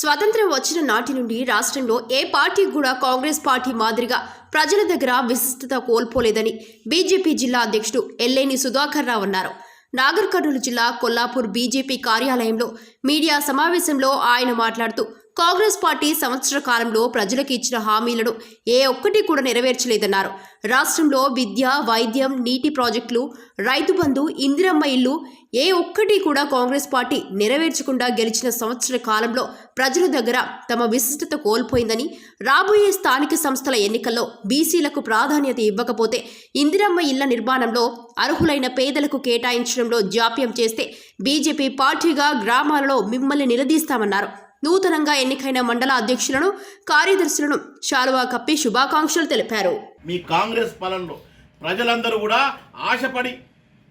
స్వతంత్రం వచ్చిన నాటి నుండి రాష్ట్రంలో ఏ పార్టీ కూడా కాంగ్రెస్ పార్టీ మాదిరిగా ప్రజల దగ్గర విశిష్టత కోల్పోలేదని బీజేపీ జిల్లా అధ్యక్షుడు ఎల్లేని సుధాకర్ రావు అన్నారు. నాగర్ కర్నూలు జిల్లా కొల్లాపూర్ బీజేపీ కార్యాలయంలో మీడియా సమావేశంలో ఆయన మాట్లాడుతూ కాంగ్రెస్ పార్టీ సంవత్సర కాలంలో ప్రజలకు ఇచ్చిన హామీలను ఏ ఒక్కటి కూడా నెరవేర్చలేదన్నారు. రాష్ట్రంలో విద్య వైద్యం నీటి ప్రాజెక్టులు రైతు బంధు ఇందిరమ్మ ఇల్లు ఏ ఒక్కటి కూడా కాంగ్రెస్ పార్టీ నెరవేర్చకుండా గెలిచిన సంవత్సర కాలంలో ప్రజల దగ్గర తమ విశిష్టత కోల్పోయిందని రాబోయే స్థానిక సంస్థల ఎన్నికల్లో బీసీలకు ప్రాధాన్యత ఇవ్వకపోతే ఇందిరమ్మ ఇళ్ళ నిర్మాణంలో అర్హులైన పేదలకు కేటాయించడంలో జాప్యం చేస్తే బీజేపీ పార్టీగా గ్రామాలలో మిమ్మల్ని నిలదీస్తామన్నారు. నూతనంగా ఎన్నికైన మండల అధ్యక్షులను కార్యదర్శులను శాలువా కప్పి శుభాకాంక్షలు తెలిపారు. మీ కాంగ్రెస్ పాలనలో ప్రజలందరూ కూడా ఆశపడి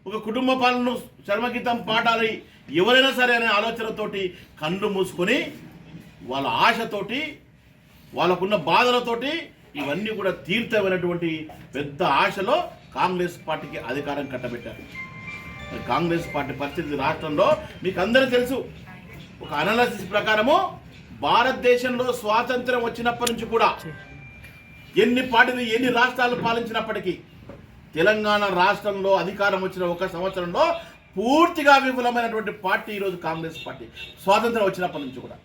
ఒక కుటుంబ పాలనను చర్మగీతం పాడాలి ఎవరైనా సరే అనే ఆలోచనతోటి కళ్ళు మూసుకొని వాళ్ళ ఆశతోటి వాళ్ళకున్న బాధలతోటి ఇవన్నీ కూడా తీర్థమైనటువంటి పెద్ద ఆశలో కాంగ్రెస్ పార్టీకి అధికారం కట్టబెట్టారు. కాంగ్రెస్ పార్టీ పరిస్థితి రాష్ట్రంలో మీకు అందరూ తెలుసు ఒక అనాలసిస్ ప్రకారము భారతదేశంలో స్వాతంత్రం వచ్చినప్పటి నుంచి కూడా ఎన్ని పార్టీలు ఎన్ని రాష్ట్రాలు పాలించినప్పటికీ తెలంగాణ రాష్ట్రంలో అధికారం వచ్చిన ఒక సంవత్సరంలో పూర్తిగా విఫలమైనటువంటి పార్టీ ఈరోజు కాంగ్రెస్ పార్టీ. స్వాతంత్రం వచ్చినప్పటి నుంచి కూడా.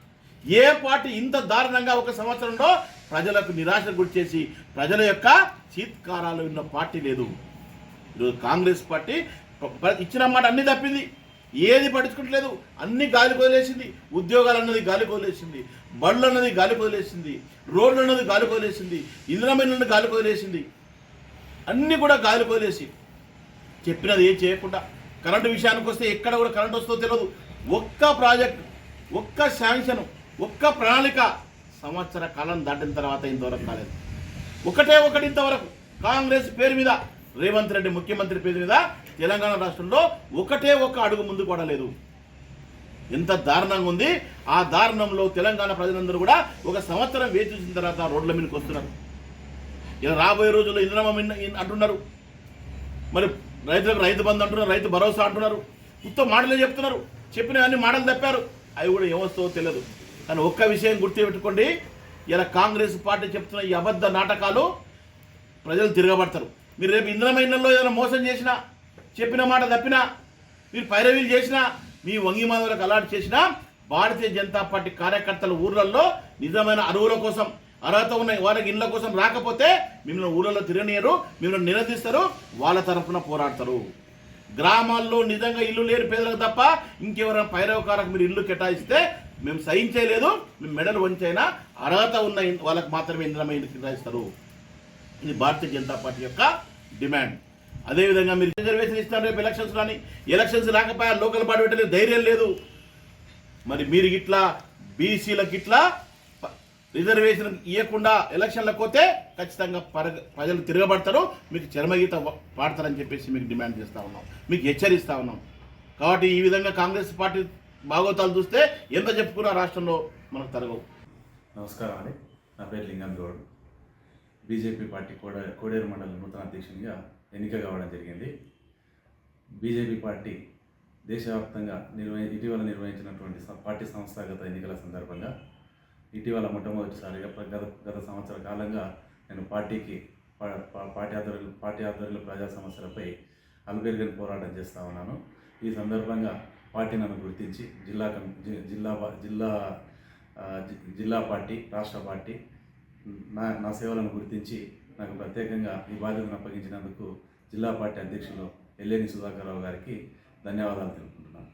ఏ పార్టీ ఇంత దారుణంగా ఒక సంవత్సరంలో ప్రజలకు నిరాశ గురి చేసి ప్రజల యొక్క చీత్కారాలు ఉన్న పార్టీ లేదు. ఈరోజు కాంగ్రెస్ పార్టీ ఇచ్చిన మాట అన్ని తప్పింది. ఏది పట్టించుకుంటలేదు. అన్ని గాలి వదిలేసింది ఉద్యోగాలు అన్నది గాలి వదిలేసింది బళ్ళు అన్నది గాలి వదిలేసింది రోడ్లు అన్నది గాలి వదిలేసింది ఇంధనమైన గాలి వదిలేసింది అన్నీ కూడా గాలి వదిలేసి చెప్పినది ఏం చేయకుండా కరెంటు విషయానికి వస్తే ఎక్కడ కూడా కరెంట్ వస్తుందో తెలియదు ఒక్క ప్రాజెక్ట్ ఒక్క శాంక్షన్ ఒక్క ప్రణాళిక సంవత్సర కాలం దాటిన తర్వాత ఇంతవరకు కాలేదు ఒకటే ఒకటి ఇంతవరకు. కాంగ్రెస్ పేరు మీద రేవంత్ రెడ్డి ముఖ్యమంత్రి పేరు మీద తెలంగాణ రాష్ట్రంలో ఒకటే ఒక్క అడుగు ముందు పడలేదు. ఎంత దారుణంగా ఉంది. ఆ దారుణంలో తెలంగాణ ప్రజలందరూ కూడా ఒక సంవత్సరం వేచి చూసిన తర్వాత రోడ్ల మీదకి వస్తున్నారు. ఇలా రాబోయే రోజుల్లో ఇంధనం అంటున్నారు. మరి రైతులకు రైతు బంధు అంటున్నారు రైతు భరోసా అంటున్నారు. ఉత్త మాటలే చెప్తున్నారు. చెప్పిన అన్ని మాటలు తప్పారు. అవి కూడా ఏమొస్తావో తెలియదు. కానీ ఒక్క విషయం గుర్తుపెట్టుకోండి. ఇలా కాంగ్రెస్ పార్టీ చెప్తున్న ఈ అబద్ధ నాటకాలు ప్రజలు తిరగబడతారు. మీరు రేపు ఇంధనమైనంలో ఏదైనా మోసం చేసినా చెప్పిన మాట తప్పినా మీరు పైరవీలు చేసినా మీ వంగిమాదులకు అలాట్ చేసినా భారతీయ జనతా పార్టీ కార్యకర్తల ఊర్లలో నిజమైన అరువుల కోసం అర్హత ఉన్న వారికి ఇళ్ళ కోసం రాకపోతే మిమ్మల్ని ఊళ్ళలో తిరగనీయరు మిమ్మల్ని నిలదీస్తారు వాళ్ళ తరఫున పోరాడతారు. గ్రామాల్లో నిజంగా ఇల్లు లేని పేదలకు తప్ప ఇంకెవరైనా పైరవకాలకు మీరు ఇల్లు కేటాయిస్తే మేము సహించలేదు మేము మెడలు వంచైనా అర్హత ఉన్న వాళ్ళకి మాత్రమే ఇంద్రమైన కేటాయిస్తారు. ఇది భారతీయ జనతా పార్టీ యొక్క డిమాండ్. అదేవిధంగా మీరు రిజర్వేషన్ ఇస్తారు రేపు ఎలక్షన్స్ కానీ ఎలక్షన్స్ రాకపోయా లోకల్ బాడీ పెట్టలే ధైర్యం లేదు. మరి మీరు ఇట్లా బీసీలకు ఇట్లా ప- రిజర్వేషన్ ఇవ్వకుండా ఎలక్షన్లకు పోతే ఖచ్చితంగా ప్రజలు తిరగబడతారు. మీకు చర్మగీత పాడతారని చెప్పేసి మీకు డిమాండ్ చేస్తా ఉన్నాం. మీకు హెచ్చరిస్తూ ఉన్నాం. కాబట్టి ఈ విధంగా కాంగ్రెస్ పార్టీ భాగవతాలు చూస్తే ఎంత చెప్పుకున్నా రాష్ట్రంలో మనకు తరగవు. నమస్కారం అండి. నా పేరు లింగం గౌడ్. బీజేపీ పార్టీ కోడ కోడేరు మండలం నూతన అధ్యక్షునిగా ఎన్నిక కావడం జరిగింది. బీజేపీ పార్టీ దేశవ్యాప్తంగా నిర్వహి ఇటీవల నిర్వహించినటువంటి పార్టీ సంస్థాగత ఎన్నికల సందర్భంగా ఇటీవల మొట్టమొదటిసారిగా గత గత సంవత్సర కాలంగా నేను పార్టీకి పార్టీ ఆధ్వర్యంలో పార్టీ ఆధ్వర్యంలో ప్రజా సమస్యలపై అలుపెరుగని పోరాటం చేస్తూ ఉన్నాను. ఈ సందర్భంగా పార్టీ నన్ను గుర్తించి జిల్లా కమి- జిల్లా జిల్లా జిల్లా పార్టీ రాష్ట్ర పార్టీ నా నా సేవలను గుర్తించి నాకు ప్రత్యేకంగా ఈ బాధ్యతను అప్పగించినందుకు జిల్లా పార్టీ అధ్యక్షులు ఎల్లేని సుధాకర్ రావు గారికి ధన్యవాదాలు తెలుపుకుంటున్నాను.